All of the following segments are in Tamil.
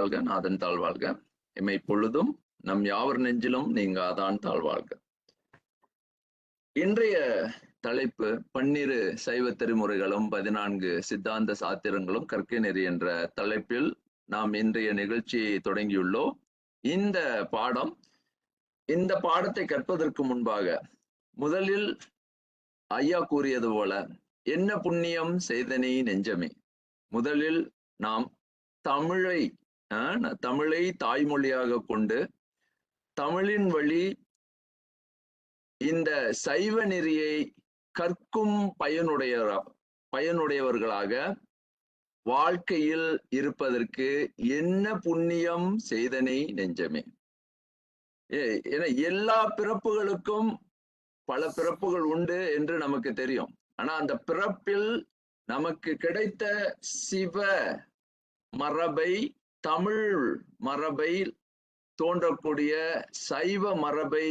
வாழ்க நாதன் தாழ்வாழ்க. எம்மை பொழுதும் நம் யாவர் நெஞ்சிலும் நீங்க அதான் தாழ்வாழ்க. இன்றைய தலைப்பு பன்னிரு சைவ திருமுறைகளும் பதினான்கு சித்தாந்த சாத்திரங்களும் கற்கை நெறி என்ற தலைப்பில் நாம் இன்றைய நிகழ்ச்சியை தொடங்கியுள்ளோம். இந்த பாடம் இந்த பாடத்தை கற்பதற்கு முன்பாக முதலில் ஐயா கூறியது போல என்ன புண்ணியம் செய்தனே நெஞ்சமே. முதலில் நாம் தமிழை தமிழை தாய்மொழியாக கொண்டு தமிழின் வழி இந்த சைவ நெறியை கற்கும் பயனுடைய பயனுடையவர்களாக வாழ்க்கையில் இருப்பதற்கு என்ன புண்ணியம் செய்தனை நெஞ்சமே. ஏன்னா எல்லா பிறப்புகளுக்கும் பல பிறப்புகள் உண்டு என்று நமக்கு தெரியும். ஆனா அந்த பிறப்பில் நமக்கு கிடைத்த சிவ மரபை தமிழ் மரபை தோன்றக்கூடிய சைவ மரபை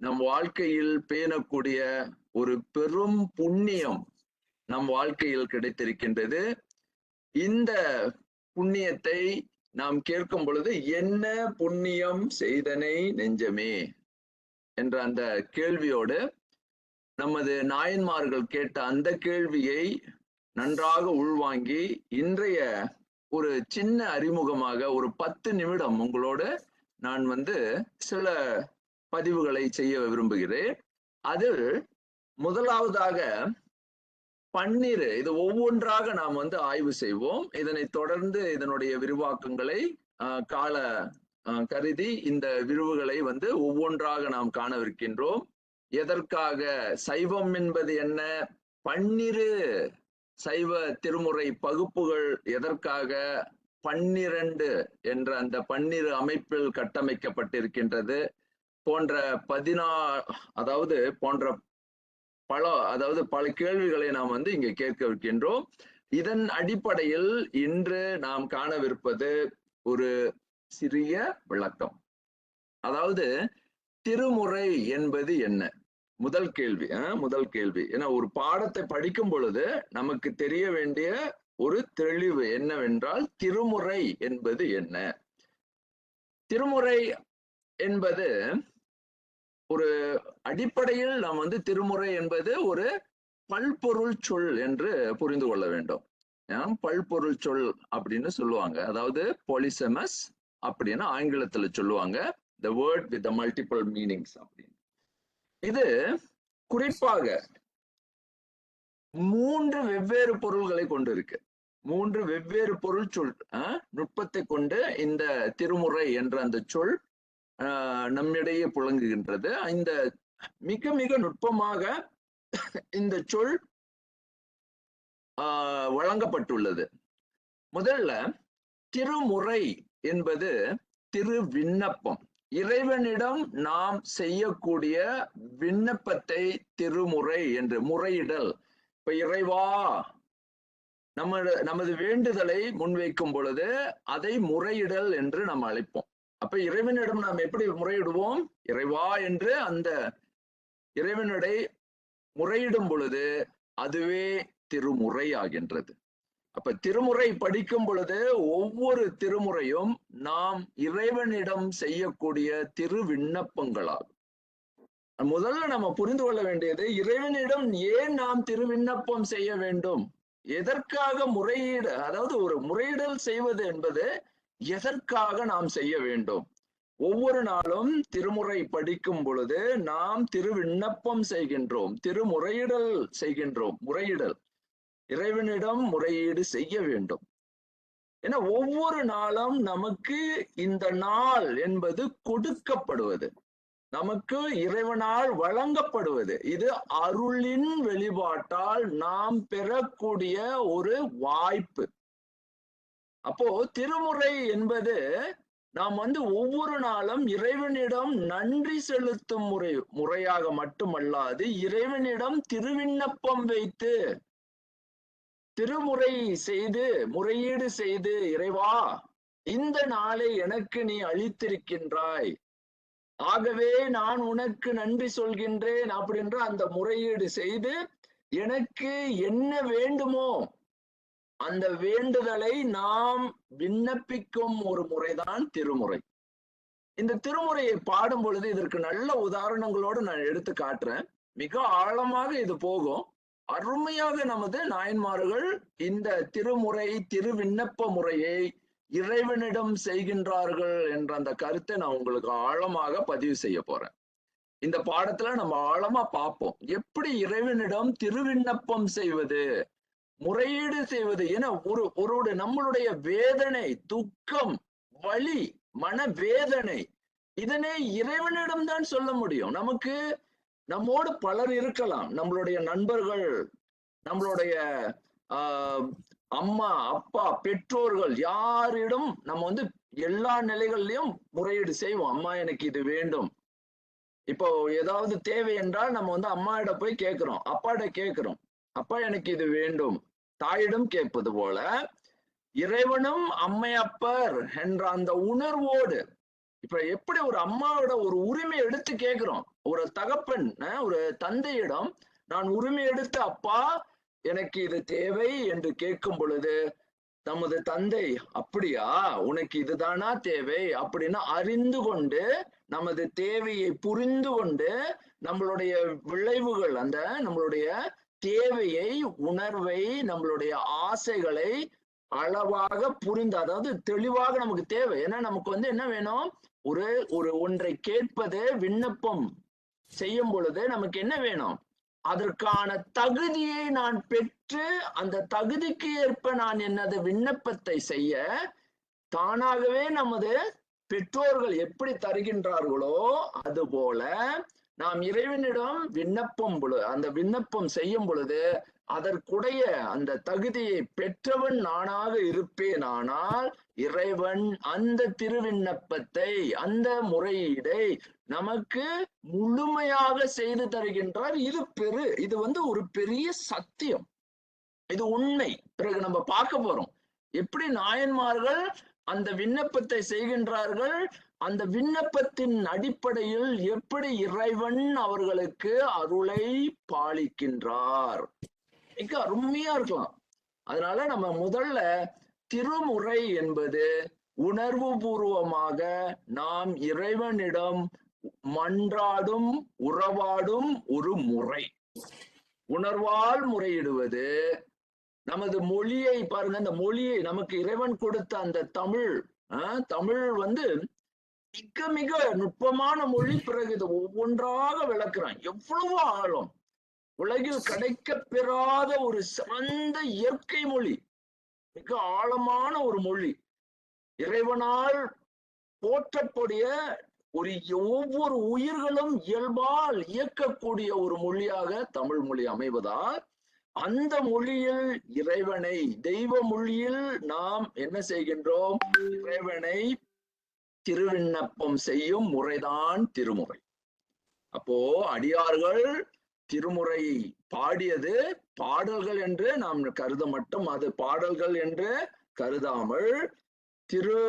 நம் வாழ்க்கையில் பேணக்கூடிய ஒரு பெரும் புண்ணியம் நம் வாழ்க்கையில் கிடைத்திருக்கின்றது. இந்த புண்ணியத்தை நாம் கேட்கும் பொழுது என்ன புண்ணியம் செய்தனை நெஞ்சமே? என்ற அந்த கேள்வியோடு நமது நாயன்மார்கள் கேட்ட அந்த கேள்வியை நன்றாக உள்வாங்கி இன்றைய ஒரு சின்ன அறிமுகமாக ஒரு பத்து நிமிடம் உங்களோடு நான் வந்து சில பதிவுகளை செய்ய விரும்புகிறேன். அதில் முதலாவதாக பன்னிரு இது ஒவ்வொன்றாக நாம் வந்து ஆய்வு செய்வோம். இதனை தொடர்ந்து இதனுடைய விரிவாக்கங்களை கால கருதி இந்த விரிவுகளை வந்து ஒவ்வொன்றாக நாம் காணவிருக்கின்றோம். எதற்காக? சைவம் என்பது என்ன? பன்னிரு சைவ திருமுறை பகுப்புகள் எதற்காக பன்னிரண்டு என்ற அந்த பன்னிரு அமைப்பில் கட்டமைக்கப்பட்டிருக்கின்றது போன்ற பதினா அதாவது போன்ற பல அதாவது பல கேள்விகளை நாம் வந்து இங்கே கேட்கவிருக்கின்றோம் இதன் அடிப்படையில் இன்று நாம் காணவிருப்பது ஒரு சிறிய விளக்கம். அதாவது திருமுறை என்பது என்ன? முதல் கேள்வி முதல் கேள்வி. ஏன்னா ஒரு பாடத்தை படிக்கும் பொழுது நமக்கு தெரிய வேண்டிய ஒரு தெளிவு என்னவென்றால் திருமுறை என்பது என்ன? திருமுறை என்பது ஒரு அடிப்படையில் நாம் வந்து திருமுறை என்பது ஒரு பல்பொருள் சொல் என்று புரிந்து கொள்ள வேண்டும். பல்பொருள் சொல் அப்படின்னு சொல்லுவாங்க. அதாவது பொலிசமஸ் அப்படின்னு ஆங்கிலத்துல சொல்லுவாங்க. The word with multiple meanings அப்படின்னு. இது குறிப்பாக மூன்று வெவ்வேறு பொருள்களை கொண்டு இருக்கு மூன்று வெவ்வேறு பொருள் சொல் நுட்பத்தை கொண்டு இந்த திருமுறை என்ற அந்த சொல் நம்மிடையே புழங்குகின்றது. இந்த மிக மிக நுட்பமாக இந்த சொல் வழங்கப்பட்டுள்ளது. முதல்ல திருமுறை என்பது திரு விண்ணப்பம் இறைவனிடம் நாம் செய்யக்கூடிய விண்ணப்பத்தை திருமுறை என்று முறையிடல். இப்ப இறைவா நம்ம நமது வேண்டுதலை முன்வைக்கும் பொழுது அதை முறையிடல் என்று நாம் அழைப்போம். அப்ப இறைவனிடம் நாம் எப்படி முறையிடுவோம்? இறைவா என்று அந்த இறைவனிடை முறையிடும் பொழுது அதுவே திருமுறை ஆகின்றது. அப்ப திருமுறை படிக்கும் பொழுது ஒவ்வொரு திருமுறையும் நாம் இறைவனிடம் செய்யக்கூடிய திரு விண்ணப்பங்களாகும் முதல்ல நம்ம புரிந்து கொள்ள வேண்டியது இறைவனிடம் ஏன் நாம் திருவிண்ணப்பம் செய்ய வேண்டும்? எதற்காக முறையீடு அதாவது ஒரு முறையிடல் செய்வது என்பது எதற்காக நாம் செய்ய வேண்டும்? ஒவ்வொரு நாளும் திருமுறை படிக்கும் பொழுது நாம் திருவிண்ணப்பம் செய்கின்றோம் திருமுறையிடல் செய்கின்றோம் முறையிடல். இறைவனிடம் முறையீடு செய்ய வேண்டும். ஏன்னா ஒவ்வொரு நாளும் நமக்கு இந்த நாள் என்பது கொடுக்கப்படுவது. நமக்கு இறைவனால் வழங்கப்படுவது. இது அருளின் வெளிப்பாட்டால் நாம் பெறக்கூடிய ஒரு வாய்ப்பு. அப்போ திருமுறை என்பது நாம் வந்து ஒவ்வொரு நாளும் இறைவனிடம் நன்றி செலுத்தும் முறை முறையாக மட்டுமல்லாது இறைவனிடம் திருவிண்ணப்பம் வைத்து திருமுறை செய்து முறையீடு செய்து இறைவா இந்த நாளை எனக்கு நீ அளித்திருக்கின்றாய். ஆகவே நான் உனக்கு நன்றி சொல்கின்றேன் அப்படின்ற அந்த முறையீடு செய்து எனக்கு என்ன வேண்டுமோ அந்த வேண்டுதலை நாம் விண்ணப்பிக்கும் ஒரு முறைதான் திருமுறை. இந்த திருமுறையை பாடும் பொழுது இதற்கு நல்ல உதாரணங்களோடு நான் எடுத்து காட்டுறேன். மிக ஆழமாக இது போகும். அருமையாக நமது நாயன்மார்கள் இந்த திருமுறை திருவிண்ணப்ப முறையை இறைவனிடம் செய்கின்றார்கள் என்ற அந்த கருத்தை நான் உங்களுக்கு ஆழமாக பதிவு செய்ய போறேன். இந்த பாடத்துல நம்ம ஆழமா பார்ப்போம். எப்படி இறைவனிடம் திருவிண்ணப்பம் செய்வது முறையீடு செய்வது என ஒரு ஒரு நம்மளுடைய வேதனை துக்கம் வலி மன வேதனை இதனை இறைவனிடம் தான் சொல்ல முடியும். நமக்கு நம்மோடு பலர் இருக்கலாம். நம்மளுடைய நண்பர்கள் நம்மளுடைய ஆஹ் அம்மா அப்பா பெற்றோர்கள் யாரிடம் நம்ம வந்து எல்லா நிலைகள்லயும் முறையீடு செய்வோம். அம்மா எனக்கு இது வேண்டும். இப்போ ஏதாவது தேவை என்றால் நம்ம வந்து அம்மாயிட போய் கேட்கிறோம். அப்பாட்ட கேட்கிறோம். அப்பா எனக்கு இது வேண்டும். தாயிடம் கேட்பது போல இறைவனும் அம்மையப்பர் என்ற அந்த உணர்வோடு இப்ப எப்படி ஒரு அம்மாவோட ஒரு உரிமை எடுத்து கேட்கிறோம்? ஒரு தகப்பன் ஒரு தந்தையிடம் நான் உரிமை எடுத்து அப்பா எனக்கு இது தேவை என்று கேட்கும் பொழுது நமது தந்தை அப்படியா? உனக்கு இதுதானா தேவை? அப்படின்னு அறிந்து கொண்டு நமது தேவையை புரிந்து கொண்டு நம்மளுடைய விளைவுகள் அந்த நம்மளுடைய தேவையை உணர்வை நம்மளுடைய ஆசைகளை அளவாக புரிந்து அதாவது தெளிவாக நமக்கு தேவை. ஏன்னா நமக்கு வந்து என்ன வேணும்? ஒரு ஒரு ஒன்றை கேட்பது விண்ணப்பம். செய்யும் பொழுது நமக்கு என்ன வேணும்? அதற்கான தகுதியை நான் பெற்று அந்த தகுதிக்கு ஏற்ப நான் எனது விண்ணப்பத்தை செய்ய தானாகவே நமது பெற்றோர்கள் எப்படி தருகின்றார்களோ அதுபோல நாம் இறைவனிடம் விண்ணப்பம் பொழுது அந்த விண்ணப்பம் செய்யும் பொழுது அதற்குடைய அந்த தகுதியை பெற்றவன் நானாக இருப்பேன் ஆனால் இறைவன் அந்த திருவிண்ணப்பத்தை அந்த முறையீடை நமக்கு முழுமையாக செய்து தருகின்றார். இது பெரு இது வந்து ஒரு பெரிய சத்தியம். இது உண்மை. பிறகு நம்ம பார்க்க போறோம். எப்படி நாயன்மார்கள் அந்த விண்ணப்பத்தை செய்கின்றார்கள்? அந்த விண்ணப்பத்தின் அடிப்படையில் எப்படி இறைவன் அவர்களுக்கு அருளை பாலிக்கின்றார்? மிக அருமையா இருக்கலாம். அதனால நம்ம முதல்ல திருமுறை என்பது உணர்வு பூர்வமாக நாம் இறைவனிடம் மன்றாடும் உறவாடும் ஒரு முறை. உணர்வால் முறையிடுவது நமது மொழியை பாருங்க அந்த மொழியை நமக்கு இறைவன் கொடுத்த அந்த தமிழ் தமிழ் வந்து மிக மிக நுட்பமான மொழி பிறகு இது ஒவ்வொன்றாக விளக்குறான். எவ்வளவு ஆழம். உலகில் கிடைக்க பெறாத ஒரு சிறந்த இயற்கை மொழி மிக ஆழமான ஒரு மொழி. இறைவனால் போற்றக்கூடிய ஒரு ஒவ்வொரு உயிர்களும் இயல்பால் இயக்கக்கூடிய ஒரு மொழியாக தமிழ் மொழி அமைவதால் அந்த மொழியில் இறைவனை தெய்வ மொழியில் நாம் என்ன செய்கின்றோம்? இறைவனை திருவிண்ணப்பம் செய்யும் முறைதான் திருமுறை. அப்போ அடியார்கள் திருமுறை பாடியது பாடல்கள் என்று நாம் கருத மட்டும் அது பாடல்கள் என்று கருதாமல் திரு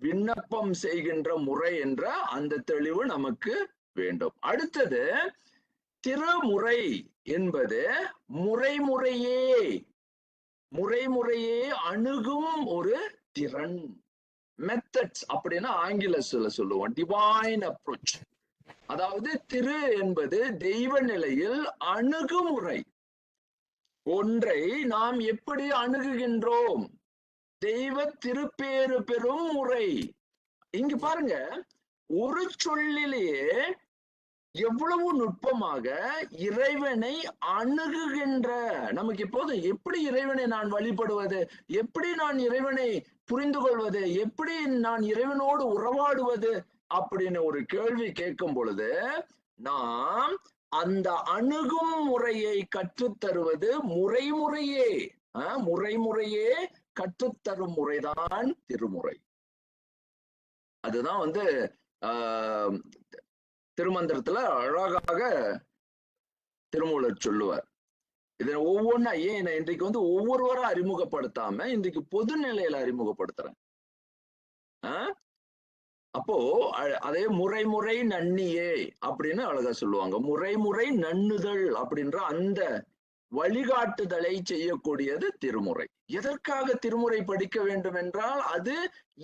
விண்ணப்பம் செய்கின்ற முறை என்ற அந்த தெளிவு நமக்கு வேண்டும். அடுத்தது திருமுறை என்பது முறைமுறையே முறைமுறையே அணுகும் ஒரு திறன். மெத்தட்ஸ் அப்படின்னா ஆங்கிலத்துல சொல்லுவோம். டிவைன் அப்ரோச் அதாவது திரு என்பது தெய்வ நிலையில் அணுகுமுறை. ஒன்றை நாம் எப்படி அணுகுகின்றோம்? தெய்வ திருப்பேறு பெறும் முறை. இங்கு பாருங்க ஒரு சொல்லிலேயே எவ்வளவு நுட்பமாக இறைவனை அணுகுகின்ற நமக்கு இப்போது எப்படி இறைவனை நான் வழிபடுவது? எப்படி நான் இறைவனை புரிந்து கொள்வது எப்படி நான் இறைவனோடு உறவாடுவது? அப்படின்னு ஒரு கேள்வி கேட்கும் பொழுது நாம் அந்த அணுகும் முறையை கற்றுத்தருவது முறைமுறையே முறைமுறையே கற்றுத்தரும் முறைதான் திருமுறை. அதுதான் வந்து ஆஹ் திருமந்திரத்துல அழகாக திருமூலர் சொல்லுவார். இதை ஒவ்வொன்னா ஏன் இன்றைக்கு வந்து ஒவ்வொருவரும் அறிமுகப்படுத்தாம இன்றைக்கு பொது நிலையில அறிமுகப்படுத்துறேன் அப்போ அதே முறைமுறை நன்னியே அப்படின்னு அழகா சொல்லுவாங்க. முறைமுறை நன்னுதல் அப்படின்ற அந்த வழிகாட்டுதலை செய்யக்கூடியது திருமுறை. எதற்காக திருமுறை படிக்க வேண்டும் என்றால் அது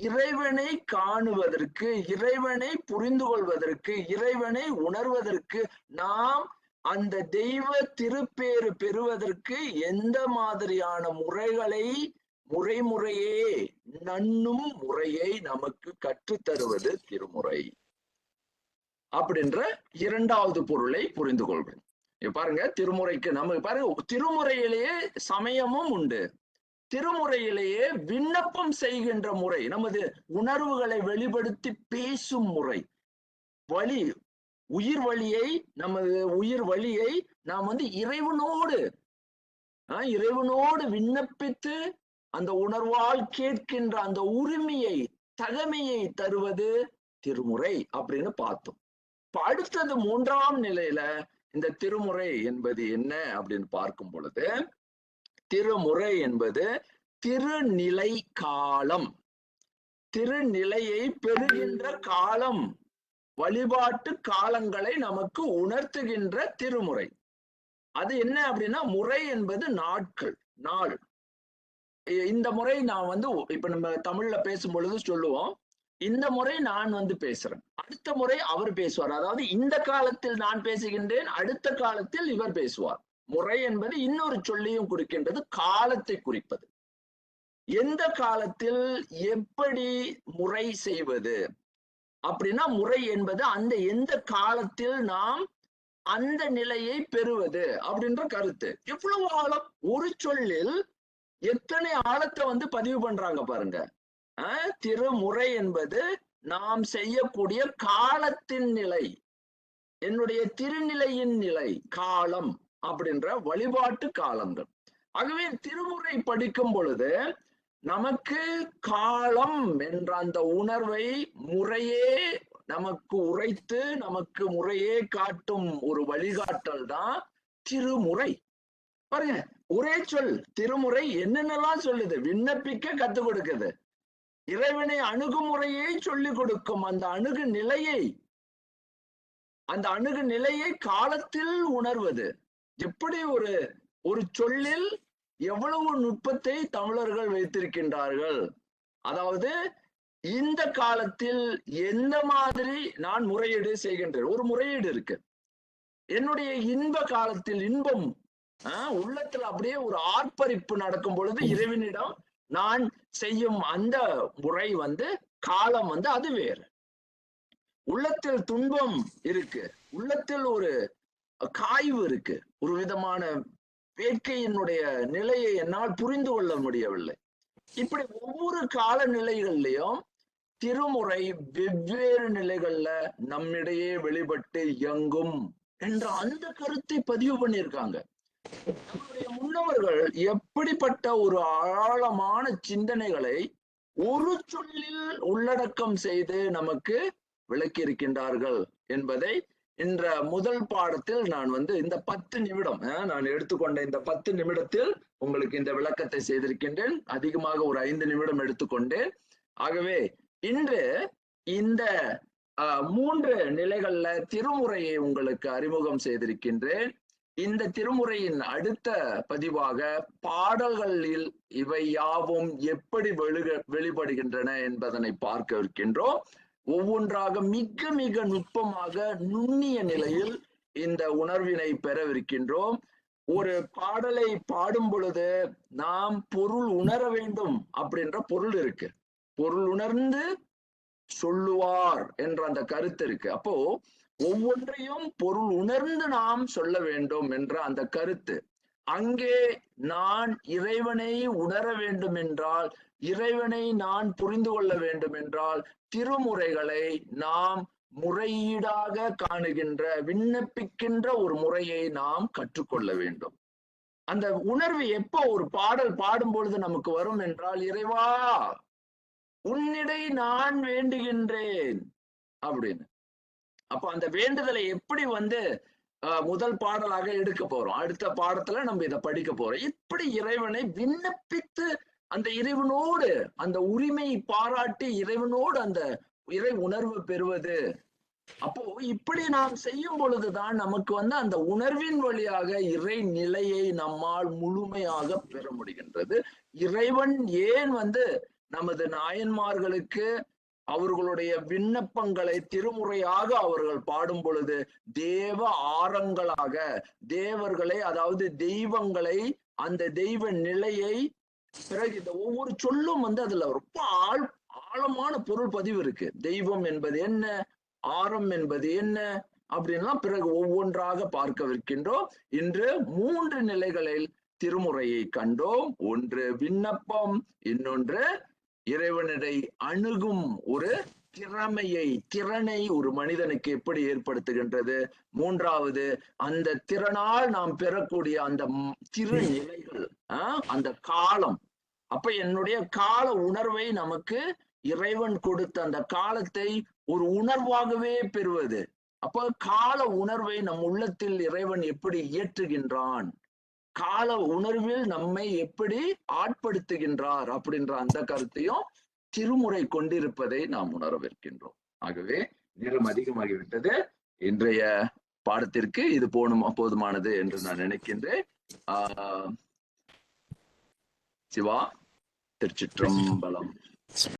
இறைவனை காணுவதற்கு இறைவனை புரிந்து கொள்வதற்கு இறைவனை உணர்வதற்கு நாம் அந்த தெய்வ திருப்பேறு பெறுவதற்கு எந்த மாதிரியான முறைகளை முறைமுறையே நன்னும் முறையை நமக்கு கற்றுத்தருவது திருமுறை. அப்படின்ற இரண்டாவது பொருளை புரிந்து கொள்வேன். இப்ப பாருங்க திருமுறைக்கு நம்ம பாருங்க திருமுறையிலேயே சமயமும் உண்டு. திருமுறையிலேயே விண்ணப்பம் செய்கின்ற முறை நமது உணர்வுகளை வெளிப்படுத்தி பேசும் முறை. வழி உயிர் வழியை நமது உயிர் வழியை நாம் வந்து இறைவனோடு ஆஹ் இறைவனோடு விண்ணப்பித்து அந்த உணர்வால் கேட்கின்ற அந்த உரிமையை தகமையை தருவது திருமுறை அப்படின்னு பார்த்தோம். இப்ப அடுத்தது மூன்றாம் நிலையில இந்த திருமுறை என்பது என்ன அப்படின்னு பார்க்கும் பொழுது திருமுறை என்பது திருநிலை காலம். திருநிலையை பெறுகின்ற காலம் வழிபாட்டு காலங்களை நமக்கு உணர்த்துகின்ற திருமுறை. அது என்ன அப்படின்னா முறை என்பது நாட்கள் நாள். இந்த முறை நான் வந்து இப்ப நம்ம தமிழ்ல பேசும் பொழுது சொல்லுவோம் இந்த முறை நான் வந்து பேசுறேன். அடுத்த முறை அவர் பேசுவார். அதாவது இந்த காலத்தில் நான் பேசுகின்றேன் அடுத்த காலத்தில் இவர் பேசுவார். முறை என்பது இன்னொரு சொல்லியும் குறிக்கின்றது காலத்தை குறிப்பது. எந்த காலத்தில் எப்படி முறை செய்வது? அப்படின்னா முறை என்பது அந்த எந்த காலத்தில் நாம் அந்த நிலையை பெறுவது அப்படின்ற கருத்து. எவ்வளவு ஆழம் ஒரு சொல்லில் எத்தனை ஆழத்தை வந்து பதிவு பண்றாங்க பாருங்க. திருமுறை என்பது நாம் செய்யக்கூடிய காலத்தின் நிலை. என்னுடைய திருநிலையின் நிலை காலம் அப்படின்ற வழிபாட்டு காலங்கள். ஆகவே திருமுறை படிக்கும் பொழுது நமக்கு காலம் என்ற அந்த உணர்வை முறையே நமக்கு உரைத்து நமக்கு முறையே காட்டும் ஒரு வழிகாட்டல் தான் திருமுறை. பாருங்க ஒரே சொல் திருமுறை என்னென்னலாம் சொல்லுது? விண்ணப்பிக்க கத்து கொடுக்குது. இறைவனை அணுகுமுறையை சொல்லிக் கொடுக்கும் அந்த அணுகு நிலையை அந்த அணுகு நிலையை காலத்தில் உணர்வது. எப்படி ஒரு ஒரு சொல்லில் எவ்வளவு நுட்பத்தை தமிழர்கள் வைத்திருக்கின்றார்கள்? அதாவது இந்த காலத்தில் எந்த மாதிரி நான் முறையீடு செய்கின்றேன்? ஒரு முறையீடு இருக்கு. என்னுடைய இன்ப காலத்தில் இன்பம் உள்ளத்துல அப்படியே ஒரு ஆர்ப்பரிப்பு நடக்கும் பொழுது இறைவனிடம் நான் செய்யும் அந்த முறை வந்து காலம் வந்து அது வேறு. உள்ளத்தில் துன்பம் இருக்கு. உள்ளத்தில் ஒரு காய்வு இருக்கு. ஒரு விதமான வேட்கையினுடைய நிலையை என்னால் புரிந்து கொள்ள முடியவில்லை. இப்படி ஒவ்வொரு காலநிலைகள்லயும் திருமுறை வெவ்வேறு நிலைகள்ல நம்மிடையே வெளிப்பட்டு இயங்கும் என்ற அந்த கருத்தை பதிவு பண்ணியிருக்காங்க. முன்னவர்கள் எப்படிப்பட்ட ஒரு ஆழமான சிந்தனைகளை ஒரு சொல்லில் உள்ளடக்கம் செய்து நமக்கு விளக்கி இருக்கின்றார்கள் என்பதை என்ற முதல் பாடத்தில் நான் வந்து இந்த பத்து நிமிடம் நான் எடுத்துக்கொண்ட இந்த பத்து நிமிடத்தில் உங்களுக்கு இந்த விளக்கத்தை செய்திருக்கின்றேன். அதிகமாக ஒரு ஐந்து நிமிடம் எடுத்துக்கொண்டேன் ஆகவே இன்று இந்த மூன்று நிலைகள்ல திருமுறையை உங்களுக்கு அறிமுகம் செய்திருக்கின்றேன். இந்த திருமுறையின் அடுத்த பதிவாக பாடல்களில் இவை யாவும் எப்படி வெளிக வெளிப்படுகின்றன என்பதனை பார்க்க இருக்கின்றோம். ஒவ்வொன்றாக மிக மிக நுட்பமாக நுண்ணிய நிலையில் இந்த உணர்வினை பெறவிருக்கின்றோம். ஒரு பாடலை பாடும் பொழுது நாம் பொருள் உணர வேண்டும் அப்படின்ற பொருள் இருக்கு. பொருள் உணர்ந்து சொல்லுவார் என்ற அந்த கருத்து இருக்கு. அப்போ ஒவ்வொன்றையும் பொருள் உணர்ந்து நாம் சொல்ல வேண்டும் என்ற அந்த கருத்து. அங்கே நான் இறைவனை உணர வேண்டும் என்றால் இறைவனை நான் புரிந்து கொள்ள வேண்டும் என்றால் திருமுறைகளை நாம் முறையீடாக காணுகின்ற விண்ணப்பிக்கின்ற ஒரு முறையை நாம் கற்றுக்கொள்ள வேண்டும். அந்த உணர்வு எப்போ ஒரு பாடல் பாடும் பொழுது நமக்கு வரும் என்றால் இறைவா உன்னிடை நான் வேண்டுகின்றேன் அப்படின்னு. அப்ப அந்த வேண்டுதலை எப்படி வந்து முதல் பாடலாக எடுக்க போறோம்? அடுத்த பாடத்துல நம்ம இதை படிக்க போறோம். இப்படி இறைவனை விண்ணப்பித்து அந்த இறைவனோடு அந்த உரிமை பாராட்டி இறைவனோடு அந்த இறை உணர்வு பெறுவது. அப்போ இப்படி நாம் செய்யும் பொழுதுதான் நமக்கு வந்து அந்த உணர்வின் வழியாக இறை நிலையை நம்மால் முழுமையாக பெற முடிகின்றது. இறைவன் ஏன் வந்து நமது நாயன்மார்களுக்கு அவர்களுடைய விண்ணப்பங்களை திருமுறையாக அவர்கள் பாடும் பொழுது தேவ ஆரங்களாக தேவர்களை அதாவது தெய்வங்களை அந்த தெய்வ நிலையை பிறகு இந்த ஒவ்வொரு சொல்லும் வந்து அதுல ரொம்ப ஆழ் ஆழமான பொருள் பதிவு இருக்கு. தெய்வம் என்பது என்ன? ஆரம் என்பது என்ன? அப்படின்லாம் பிறகு ஒவ்வொன்றாக பார்க்கவிருக்கின்றோம். இன்று மூன்று நிலைகளில் திருமுறையை கண்டோம். ஒன்று விண்ணப்பம் இன்னொன்று இறைவனடை அணுகும் ஒரு திறமையை திறனை ஒரு மனிதனுக்கு எப்படி ஏற்படுத்துகின்றது? மூன்றாவது அந்த திறனால் நாம் பெறக்கூடிய அந்த திரு நிலைகள் அந்த காலம். அப்ப என்னுடைய கால உணர்வை நமக்கு இறைவன் கொடுத்த அந்த காலத்தை ஒரு உணர்வாகவே பெறுவது. அப்ப கால உணர்வை நம் உள்ளத்தில் இறைவன் எப்படி இயற்றுகின்றான்? கால உணர்வில் நம்மை எப்படி ஆட்படுத்துகின்றார் அப்படின்ற அந்த கருத்தையும் திருமுறை கொண்டிருப்பதை நாம் உணரவிருக்கின்றோம். ஆகவே நேரம் அதிகமாகிவிட்டது. இன்றைய பாடத்திற்கு இது போனும் போதுமானது என்று நான் நினைக்கின்றேன். ஆஹ் சிவா திருச்சிற்றம்பலம்.